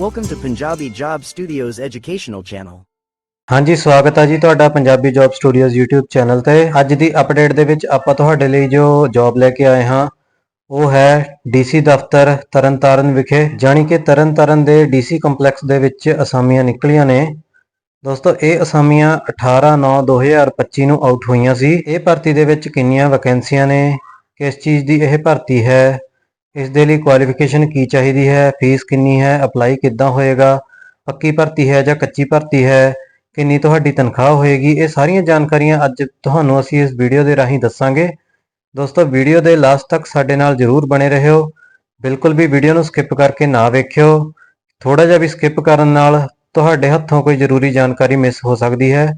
Welcome to Punjabi Job Studios educational channel. ਹਾਂਜੀ, ਸਵਾਗਤ ਹੈ ਜੀ ਤੁਹਾਡਾ Punjabi job studios YouTube channel ਤੇ। ਅੱਜ ਦੀ ਅਪਡੇਟ ਦੇ ਵਿੱਚ ਆਪਾਂ ਤੁਹਾਡੇ ਲਈ ਜੋ ਜੌਬ ਲੈ ਕੇ ਆਏ ਹਾਂ, ਉਹ ਹੈ ਡੀਸੀ ਦਫ਼ਤਰ ਤਰਨਤਾਰਨ ਵਿਖੇ, ਜਾਣੀ ਕਿ ਤਰਨਤਾਰਨ ਦੇ ਡੀਸੀ ਕੰਪਲੈਕਸ ਦੇ ਵਿੱਚ ਅਸਾਮੀਆਂ ਨਿਕਲੀਆਂ ਨੇ। ਦੋਸਤੋ, ਇਹ ਅਸਾਮੀਆਂ 18/9/2025 ਨੂੰ ਆਊਟ ਹੋਈਆਂ ਸੀ। ਇਹ ਭਰਤੀ ਦੇ ਵਿੱਚ ਕਿੰਨੀਆਂ ਵੈਕੈਂਸੀਆਂ ਨੇ? ਕਿਸ ਚੀਜ਼ ਦੀ ਇਹ ਭਰਤੀ ਹੈ? ਇਸ ਦੇ ਲਈ ਕੁਆਲੀਫਿਕੇਸ਼ਨ ਕੀ ਚਾਹੀਦੀ ਹੈ ਫੀਸ ਕਿੰਨੀ ਹੈ ਅਪਲਾਈ ਕਿੱਦਾਂ ਹੋਏਗਾ, ਪੱਕੀ ਭਰਤੀ ਹੈ ਜਾਂ ਕੱਚੀ ਭਰਤੀ ਹੈ, ਕਿੰਨੀ ਤੁਹਾਡੀ ਤਨਖਾਹ ਹੋਏਗੀ, ਇਹ ਸਾਰੀਆਂ ਜਾਣਕਾਰੀਆਂ ਅੱਜ ਤੁਹਾਨੂੰ ਅਸੀਂ ਇਸ ਵੀਡੀਓ ਦੇ ਰਾਹੀਂ ਦੱਸਾਂਗੇ। ਦੋਸਤੋ ਵੀਡੀਓ ਦੇ ਲਾਸਟ ਤੱਕ ਸਾਡੇ ਨਾਲ ਜਰੂਰ ਬਣੇ ਰਹਿਓ ਬਿਲਕੁਲ ਵੀ ਵੀਡੀਓ ਨੂੰ ਸਕਿਪ ਕਰਕੇ ਨਾ ਵੇਖਿਓ। ਥੋੜਾ ਜਿਹਾ ਵੀ ਸਕਿਪ ਕਰਨ ਨਾਲ ਤੁਹਾਡੇ ਹੱਥੋਂ ਕੋਈ ਜ਼ਰੂਰੀ ਜਾਣਕਾਰੀ ਮਿਸ ਹੋ ਸਕਦੀ ਹੈ।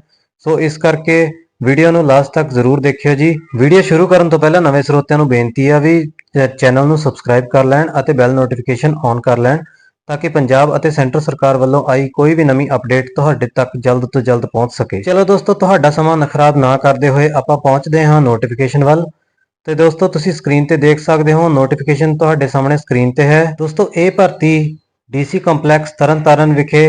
ਸੋ ਇਸ ਕਰਕੇ ਵੀਡੀਓ ਨੂੰ ਲਾਸਟ ਤੱਕ ਜ਼ਰੂਰ ਦੇਖਿਓ ਜੀ। ਵੀਡੀਓ ਸ਼ੁਰੂ ਕਰਨ ਤੋਂ ਪਹਿਲਾਂ ਨਵੇਂ ਸਰੋਤਿਆਂ ਨੂੰ ਬੇਨਤੀ ਆ ਵੀ ਚੈਨਲ ਨੂੰ ਸਬਸਕ੍ਰਾਈਬ ਕਰ ਲੈਣ ਅਤੇ ਬੈਲ ਨੋਟੀਫਿਕੇਸ਼ਨ ਔਨ ਕਰ ਲੈਣ ਤਾਂ ਕਿ ਪੰਜਾਬ ਅਤੇ ਸੈਂਟਰ ਸਰਕਾਰ ਵੱਲੋਂ ਆਈ ਕੋਈ ਵੀ ਨਵੀਂ ਅਪਡੇਟ ਤੁਹਾਡੇ ਤੱਕ ਜਲਦ ਤੋਂ ਜਲਦ ਪਹੁੰਚ ਸਕੇ। ਚਲੋ ਦੋਸਤੋ, ਤੁਹਾਡਾ ਸਮਾਂ ਨਖਰਾਬ ਨਾ ਕਰਦੇ ਹੋਏ ਆਪਾਂ ਪਹੁੰਚਦੇ ਹਾਂ ਨੋਟੀਫਿਕੇਸ਼ਨ ਵੱਲ। ਤੇ ਦੋਸਤੋ, ਤੁਸੀਂ ਸਕਰੀਨ ਤੇ ਦੇਖ ਸਕਦੇ ਹੋ ਨੋਟੀਫਿਕੇਸ਼ਨ ਤੁਹਾਡੇ ਸਾਹਮਣੇ ਸਕਰੀਨ ਤੇ ਹੈ। ਦੋਸਤੋ, ਇਹ ਭਰਤੀ ਡੀਸੀ ਕੰਪਲੈਕਸ ਤਰਨਤਾਰਨ ਵਿਖੇ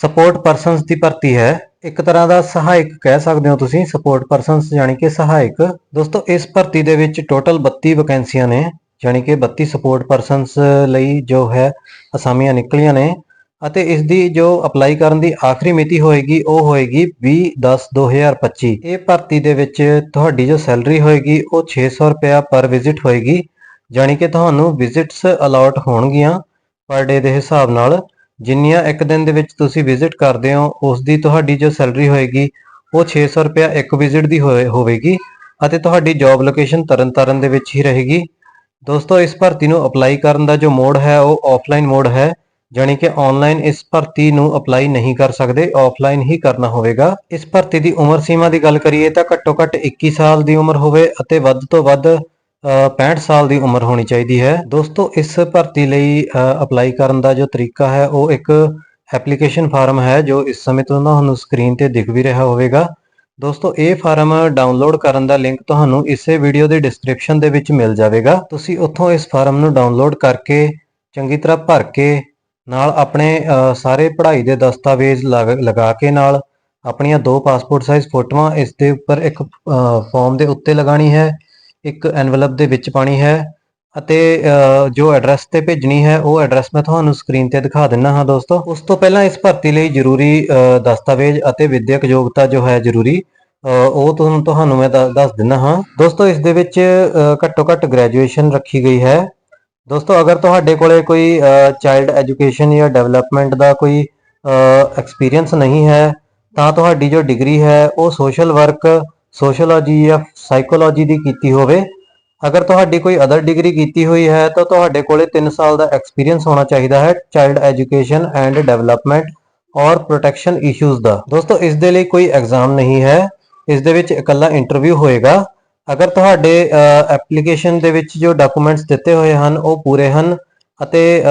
ਸਪੋਰਟ ਪਰਸਨਸ ਦੀ ਭਰਤੀ ਹੈ। ਇੱਕ ਤਰ੍ਹਾਂ ਦਾ ਸਹਾਇਕ ਕਹਿ ਸਕਦੇ ਹੋ ਤੁਸੀਂ ਸਪੋਰਟ ਪਰਸਨਸ ਯਾਨੀ ਕਿ ਸਹਾਇਕ। ਦੋਸਤੋ, ਇਸ ਭਰਤੀ ਦੇ ਵਿੱਚ ਟੋਟਲ 32 ਵੈਕੈਂਸੀਆਂ ਨੇ ਯਾਨੀ ਕਿ 32 ਸਪੋਰਟ ਪਰਸਨਸ ਲਈ ਜੋ ਹੈ, ਅਸਾਮੀਆਂ ਨਿਕਲੀਆਂ ਨੇ। ਅਤੇ ਇਸ ਦੀ ਜੋ ਅਪਲਾਈ ਕਰਨ ਦੀ ਆਖਰੀ ਮਿਤੀ ਹੋਏਗੀ, ਉਹ ਹੋਏਗੀ 20/10/2025 ਇਹ ਭਰਤੀ ਦੇ ਵਿੱਚ ਤੁਹਾਡੀ ਜੋ ਸੈਲਰੀ ਹੋਏਗੀ, ਉਹ 600 ਰੁਪਇਆ ਪਰ ਵਿਜ਼ਿਟ ਹੋਏਗੀ। ਯਾਨੀ ਕਿ ਤੁਹਾਨੂੰ ਵਿਜ਼ਿਟਸ ਅਲਾਟ ਹੋਣਗੀਆਂ ਪਰ ਡੇ ਦੇ ਹਿਸਾਬ ਨਾਲ। ਜਿੰਨੀਆਂ ਇੱਕ ਦਿਨ ਦੇ ਵਿੱਚ ਤੁਸੀਂ ਵਿਜ਼ਿਟ ਕਰਦੇ ਹੋ ਉਸ ਦੀ ਤੁਹਾਡੀ ਜੋ ਸੈਲਰੀ ਹੋਏਗੀ, ਉਹ 600 ਰੁਪਇਆ ਇੱਕ ਵਿਜ਼ਿਟ ਦੀ ਹੋਵੇਗੀ ਅਤੇ ਤੁਹਾਡੀ ਜੌਬ ਲੋਕੇਸ਼ਨ ਤਰਨਤਾਰਨ ਦੇ ਵਿੱਚ ਹੀ ਰਹੇਗੀ। ਦੋਸਤੋ, ਇਸ ਭਰਤੀ ਨੂੰ ਅਪਲਾਈ ਕਰਨ ਦਾ ਜੋ ਮੋਡ ਹੈ, ਉਹ ਆਫਲਾਈਨ ਮੋਡ ਹੈ, ਜਾਣੀ ਕਿ ਆਨਲਾਈਨ ਇਸ ਭਰਤੀ ਨੂੰ ਅਪਲਾਈ ਨਹੀਂ ਕਰ ਸਕਦੇ ਆਫਲਾਈਨ ਹੀ ਕਰਨਾ ਹੋਵੇਗਾ। ਇਸ ਭਰਤੀ ਦੀ ਉਮਰ ਸੀਮਾ ਦੀ ਗੱਲ ਕਰੀਏ ਤਾਂ ਘੱਟੋ ਘੱਟ 21 ਸਾਲ ਦੀ ਉਮਰ ਹੋਵੇ ਅਤੇ ਵੱਧ ਤੋਂ ਵੱਧ 65 ਸਾਲ ਦੀ ਉਮਰ ਹੋਣੀ ਚਾਹੀਦੀ ਹੈ। ਦੋਸਤੋ, ਇਸ ਭਰਤੀ ਲਈ ਅਪਲਾਈ ਕਰਨ ਦਾ ਜੋ ਤਰੀਕਾ ਹੈ, ਉਹ ਇੱਕ ਐਪਲੀਕੇਸ਼ਨ ਫਾਰਮ ਹੈ, ਜੋ ਇਸ ਸਮੇਂ ਤੁਹਾਨੂੰ ਸਕਰੀਨ ਤੇ ਦਿਖ ਵੀ ਰਿਹਾ ਹੋਵੇਗਾ। ਦੋਸਤੋ, ਇਹ ਫਾਰਮ ਡਾਊਨਲੋਡ ਕਰਨ ਦਾ ਲਿੰਕ ਤੁਹਾਨੂੰ ਇਸੇ ਵੀਡੀਓ ਦੇ ਡਿਸਕ੍ਰਿਪਸ਼ਨ ਦੇ ਵਿੱਚ ਮਿਲ ਜਾਵੇਗਾ। ਤੁਸੀਂ ਉੱਥੋਂ ਇਸ ਫਾਰਮ ਨੂੰ ਡਾਊਨਲੋਡ ਕਰਕੇ, ਚੰਗੀ ਤਰ੍ਹਾਂ ਭਰ ਕੇ, ਨਾਲ ਆਪਣੇ ਸਾਰੇ ਪੜ੍ਹਾਈ ਦੇ ਦਸਤਾਵੇਜ਼ ਲਗ- ਲਗਾ ਕੇ ਨਾਲ ਆਪਣੀਆਂ ਦੋ ਪਾਸਪੋਰਟ ਸਾਈਜ਼ ਫੋਟੋਆਂ ਇਸ ਦੇ ਉੱਪਰ ਇੱਕ ਫਾਰਮ ਦੇ ਉੱਤੇ ਲਗਾਣੀ ਹੈ। ਇੱਕ ਐਨਵਲਪ ਦੇ ਵਿੱਚ ਪਾਣੀ ਹੈ ਅਤੇ ਜੋ ਐਡਰੈਸ ਤੇ ਭੇਜਣੀ ਹੈ, ਉਹ ਐਡਰੈਸ ਮੈਂ ਤੁਹਾਨੂੰ ਸਕਰੀਨ ਤੇ ਦਿਖਾ ਦਿੰਨਾ ਹਾਂ ਦੋਸਤੋ। ਉਸ ਤੋਂ ਪਹਿਲਾਂ ਇਸ ਭਰਤੀ ਲਈ ਜ਼ਰੂਰੀ ਦਸਤਾਵੇਜ਼ ਅਤੇ ਵਿਦਿਅਕ ਯੋਗਤਾ ਜੋ ਹੈ ਜ਼ਰੂਰੀ ਉਹ ਤੁਹਾਨੂੰ ਤੁਹਾਨੂੰ ਮੈਂ ਦ- ਦੱਸ ਦਿੰਨਾ ਹਾਂ। ਦੋਸਤੋ, ਇਸ ਦੇ ਵਿੱਚ ਘੱਟੋ ਘੱਟ ਗ੍ਰੈਜੂਏਸ਼ਨ ਰੱਖੀ ਗਈ ਹੈ। ਦੋਸਤੋ, ਅਗਰ ਤੁਹਾਡੇ ਕੋਲੇ ਕੋਈ ਚਾਈਲਡ ਐਜੂਕੇਸ਼ਨ ਜਾਂ ਡਿਵੈਲਪਮੈਂਟ ਦਾ ਕੋਈ ਐਕਸਪੀਰੀਅੰਸ ਨਹੀਂ ਹੈ, ਤਾਂ ਤੁਹਾਡੀ ਜੋ ਡਿਗਰੀ ਹੈ, ਉਹ ਸੋਸ਼ਲ ਵਰਕ ਸੋਸ਼ੀਓਲੋਜੀ ਜਾਂ ਸਾਈਕੋਲੋਜੀ ਦੀ ਕੀਤੀ ਹੋਵੇ। ਅਗਰ ਤੁਹਾਡੀ ਕੋਈ ਅਦਰ ਡਿਗਰੀ ਕੀਤੀ ਹੋਈ ਹੈ, ਤਾਂ ਤੁਹਾਡੇ ਕੋਲੇ 3 ਸਾਲ ਦਾ ਐਕਸਪੀਰੀਅੰਸ ਹੋਣਾ ਚਾਹੀਦਾ ਹੈ ਚਾਈਲਡ ਐਜੂਕੇਸ਼ਨ ਐਂਡ ਡਿਵੈਲਪਮੈਂਟ ਔਰ ਪ੍ਰੋਟੈਕਸ਼ਨ ਇਸ਼ੂਜ਼ ਦਾ। ਦੋਸਤੋ, ਇਸ ਦੇ ਲਈ ਕੋਈ ਐਗਜ਼ਾਮ ਨਹੀਂ ਹੈ। ਇਸ ਦੇ ਵਿੱਚ ਇਕੱਲਾ ਇੰਟਰਵਿਊ ਹੋਏਗਾ। ਅਗਰ ਤੁਹਾਡੇ ਐਪਲੀਕੇਸ਼ਨ ਦੇ ਵਿੱਚ ਜੋ ਡਾਕੂਮੈਂਟਸ ਦਿੱਤੇ ਹੋਏ ਹਨ, ਉਹ ਪੂਰੇ ਹਨ ਅਤੇ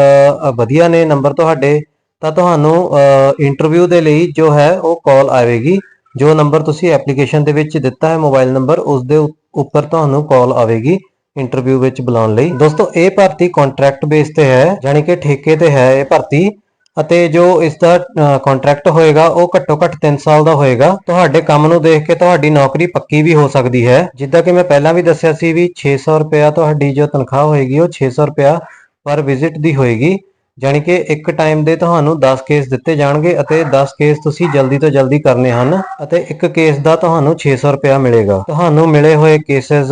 ਵਧੀਆ ਨੇ ਨੰਬਰ ਤੁਹਾਡੇ, ਤਾਂ ਤੁਹਾਨੂੰ ਇੰਟਰਵਿਊ ਦੇ ਲਈ ਜੋ ਹੈ, ਉਹ ਕਾਲ ਆਵੇਗੀ। ਜੋ ਨੰਬਰ ਤੁਸੀਂ ਐਪਲੀਕੇਸ਼ਨ ਦੇ ਵਿੱਚ ਦਿੱਤਾ ਹੈ, ਮੋਬਾਈਲ ਨੰਬਰ, ਉਸ ਦੇ ਉੱਪਰ ਤੁਹਾਨੂੰ ਕਾਲ ਆਵੇਗੀ ਇੰਟਰਵਿਊ ਵਿੱਚ ਬੁਲਾਉਣ ਲਈ। ਦੋਸਤੋ, ਇਹ ਭਰਤੀ ਕੰਟਰੈਕਟ ਬੇਸ ਤੇ ਹੈ ਯਾਨੀ ਕਿ ਠੇਕੇ ਤੇ ਹੈ ਇਹ ਭਰਤੀ। ਅਤੇ ਜੋ ਇਸ ਦਾ ਕੰਟਰੈਕਟ ਹੋਏਗਾ, ਉਹ ਘੱਟੋ ਘੱਟ 3 ਸਾਲ ਦਾ ਹੋਏਗਾ। ਤੁਹਾਡੇ ਕੰਮ ਨੂੰ ਦੇਖ ਕੇ ਤੁਹਾਡੀ ਨੌਕਰੀ ਪੱਕੀ ਵੀ ਹੋ ਸਕਦੀ ਹੈ। ਜਿੱਦਾਂ ਕਿ ਮੈਂ ਪਹਿਲਾਂ ਵੀ ਦੱਸਿਆ ਸੀ ਵੀ 600 ਰੁਪਇਆ ਤੁਹਾਡੀ ਜੋ ਤਨਖਾਹ ਹੋਏਗੀ, ਉਹ 600 ਰੁਪਇਆ ਪਰ ਵਿਜ਼ਿਟ ਦੀ ਹੋਏਗੀ। ਯਾਨੀ ਕਿ ਇੱਕ ਟਾਈਮ ਦੇ ਤੁਹਾਨੂੰ 10 ਕੇਸ ਦਿੱਤੇ ਜਾਣਗੇ ਅਤੇ 10 ਕੇਸ ਤੁਸੀਂ ਜਲਦੀ ਤੋਂ ਜਲਦੀ ਕਰਨੇ ਹਨ ਅਤੇ ਇੱਕ ਕੇਸ ਦਾ ਤੁਹਾਨੂੰ 600 ਰੁਪਇਆ ਮਿਲੇਗਾ। ਤੁਹਾਨੂੰ ਮਿਲੇ ਹੋਏ ਕੇਸਸ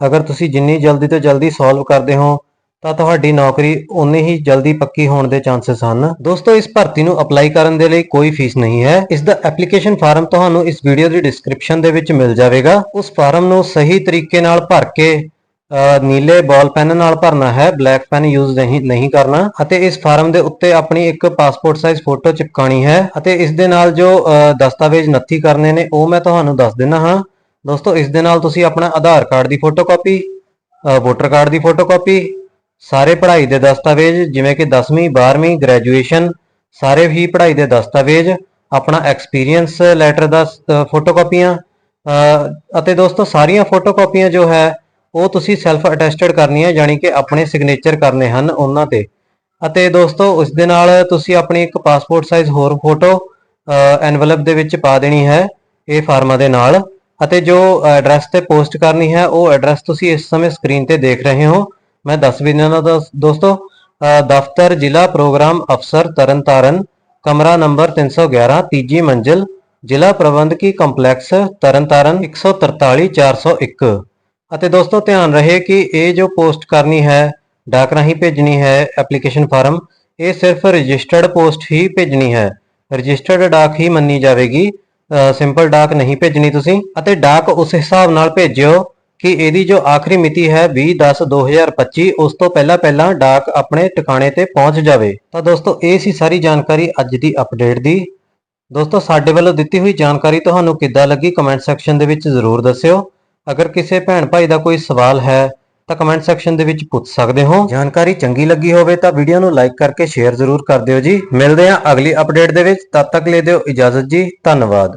ਅਗਰ ਤੁਸੀਂ ਜਿੰਨੀ ਜਲਦੀ ਤੋਂ ਜਲਦੀ ਸੋਲਵ ਕਰਦੇ ਹੋ, ਤਾਂ ਤੁਹਾਡੀ ਨੌਕਰੀ ਉਨੀ ਹੀ ਜਲਦੀ ਪੱਕੀ ਹੋਣ ਦੇ ਚਾਂਸਸ ਹਨ। ਦੋਸਤੋ, ਇਸ ਭਰਤੀ ਨੂੰ ਅਪਲਾਈ ਕਰਨ ਦੇ ਲਈ ਕੋਈ ਫੀਸ ਨਹੀਂ ਹੈ। ਇਸ ਦਾ ਐਪਲੀਕੇਸ਼ਨ ਫਾਰਮ ਤੁਹਾਨੂੰ ਇਸ ਵੀਡੀਓ ਦੀ ਡਿਸਕ੍ਰਿਪਸ਼ਨ ਦੇ ਵਿੱਚ ਮਿਲ ਜਾਵੇਗਾ। ਉਸ ਫਾਰਮ ਨੂੰ ਸਹੀ ਤਰੀਕੇ ਨਾਲ ਭਰ ਕੇ ਨੀਲੇ ਬਾਲ ਪੈਨ ਨਾਲ ਭਰਨਾ ਹੈ, ਬਲੈਕ ਪੈਨ ਯੂਜ਼ ਨਹੀਂ ਨਹੀਂ ਕਰਨਾ ਅਤੇ ਇਸ ਫਾਰਮ ਦੇ ਉੱਤੇ ਆਪਣੀ ਇੱਕ ਪਾਸਪੋਰਟ ਸਾਈਜ਼ ਫੋਟੋ ਚਿਪਕਾਣੀ ਹੈ ਅਤੇ ਇਸ ਦੇ ਨਾਲ ਜੋ ਦਸਤਾਵੇਜ਼ ਨੱਥੀ ਕਰਨੇ ਨੇ, ਉਹ ਮੈਂ ਤੁਹਾਨੂੰ ਦੱਸ ਦਿੰਦਾ ਹਾਂ। ਦੋਸਤੋ, ਇਸ ਦੇ ਨਾਲ ਤੁਸੀਂ ਆਪਣਾ ਆਧਾਰ ਕਾਰਡ ਦੀ ਫੋਟੋਕਾਪੀ ਵੋਟਰ ਕਾਰਡ ਦੀ ਫੋਟੋਕਾਪੀ ਸਾਰੇ ਪੜ੍ਹਾਈ ਦੇ ਦਸਤਾਵੇਜ਼, ਜਿਵੇਂ ਕਿ 10ਵੀਂ 12ਵੀਂ ਗ੍ਰੈਜੂਏਸ਼ਨ ਸਾਰੇ ਹੀ ਪੜ੍ਹਾਈ ਦੇ ਦਸਤਾਵੇਜ਼, ਆਪਣਾ ਐਕਸਪੀਰੀਅੰਸ ਲੈਟਰ ਦਾ ਫੋਟੋਕਾਪੀਆਂ ਅਤੇ ਦੋਸਤੋ, ਸਾਰੀਆਂ ਫੋਟੋਕਾਪੀਆਂ ਜੋ ਹੈ ਉਹ ਤੁਸੀਂ ਸੈਲਫ ਅਟੈਸਟਡ ਕਰਨੀ ਹੈ ਯਾਨੀ ਕਿ ਆਪਣੇ ਸਿਗਨੇਚਰ ਕਰਨੇ ਹਨ ਉਹਨਾਂ ਤੇ। ਅਤੇ ਦੋਸਤੋ, ਉਸ ਦੇ ਨਾਲ ਤੁਸੀਂ ਆਪਣੀ ਇੱਕ ਪਾਸਪੋਰਟ ਸਾਈਜ਼ ਹੋਰ ਫੋਟੋ ਐਨਵਲਪ ਦੇ ਵਿੱਚ ਪਾ ਦੇਣੀ ਹੈ ਇਹ ਫਾਰਮਾਂ ਦੇ ਨਾਲ। ਅਤੇ ਜੋ ਐਡਰੈਸ ਤੇ ਪੋਸਟ ਕਰਨੀ ਹੈ, ਉਹ ਐਡਰੈਸ ਤੁਸੀਂ ਇਸ ਸਮੇਂ ਸਕਰੀਨ ਤੇ ਦੇਖ ਰਹੇ ਹੋ। ਮੈਂ ਦੱਸ ਵੀ ਦਿੰਦਾ ਦੋਸਤੋ ਦਫ਼ਤਰ, ਜ਼ਿਲ੍ਹਾ ਪ੍ਰੋਗਰਾਮ ਅਫਸਰ ਤਰਨਤਾਰਨ ਕਮਰਾ ਨੰਬਰ 311 ਤੀਜੀ ਮੰਜ਼ਿਲ, ਜ਼ਿਲ੍ਹਾ ਪ੍ਰਬੰਧਕੀ ਕੰਪਲੈਕਸ ਤਰਨਤਾਰਨ 143 401 ਅਤੇ ਦੋਸਤੋ, ਧਿਆਨ ਰਹੇ ਕਿ ਇਹ ਜੋ ਪੋਸਟ ਕਰਨੀ ਹੈ ਡਾਕ ਰਾਹੀਂ ਭੇਜਣੀ ਹੈ ਐਪਲੀਕੇਸ਼ਨ ਫਾਰਮ, ਇਹ ਸਿਰਫ ਰਜਿਸਟਰਡ ਪੋਸਟ ਹੀ ਭੇਜਣੀ ਹੈ। ਰਜਿਸਟਰਡ ਡਾਕ ਹੀ ਮੰਨੀ ਜਾਵੇਗੀ। ਸਿੰਪਲ ਡਾਕ ਨਹੀਂ ਭੇਜਣੀ ਤੁਸੀਂ ਅਤੇ ਡਾਕ ਉਸ ਹਿਸਾਬ ਨਾਲ ਭੇਜਿਓ ਕਿ ਇਹਦੀ ਜੋ ਆਖਰੀ ਮਿਤੀ ਹੈ 20/10/2025 ਉਸ ਤੋਂ ਪਹਿਲਾਂ ਪਹਿਲਾਂ ਡਾਕ ਆਪਣੇ ਟਿਕਾਣੇ ਤੇ ਪਹੁੰਚ ਜਾਵੇ। ਤਾਂ ਦੋਸਤੋ, ਇਹ ਸੀ ਸਾਰੀ ਜਾਣਕਾਰੀ ਅੱਜ ਦੀ ਅਪਡੇਟ ਦੀ। ਦੋਸਤੋ, ਸਾਡੇ ਵੱਲੋਂ ਦਿੱਤੀ ਹੋਈ ਜਾਣਕਾਰੀ ਤੁਹਾਨੂੰ ਕਿੱਦਾਂ ਲੱਗੀ? ਕਮੈਂਟ ਸੈਕਸ਼ਨ ਦੇ ਵਿੱਚ ਜ਼ਰੂਰ ਦੱਸਿਓ। ਅਗਰ ਕਿਸੇ ਭੈਣ ਭਾਈ ਦਾ ਕੋਈ ਸਵਾਲ ਹੈ, ਤਾਂ ਕਮੈਂਟ ਸੈਕਸ਼ਨ ਦੇ ਵਿੱਚ ਪੁੱਛ ਸਕਦੇ ਹੋ। ਜਾਣਕਾਰੀ ਚੰਗੀ ਲੱਗੀ ਹੋਵੇ ਤਾਂ ਵੀਡੀਓ ਨੂੰ ਲਾਈਕ ਕਰਕੇ ਸ਼ੇਅਰ ਜ਼ਰੂਰ ਕਰ ਦਿਓ ਜੀ। ਮਿਲਦੇ ਹਾਂ ਅਗਲੀ ਅਪਡੇਟ ਦੇ ਵਿੱਚ। ਤਦ ਤੱਕ ਲੈ ਦਿਓ ਇਜਾਜ਼ਤ ਜੀ। ਧੰਨਵਾਦ।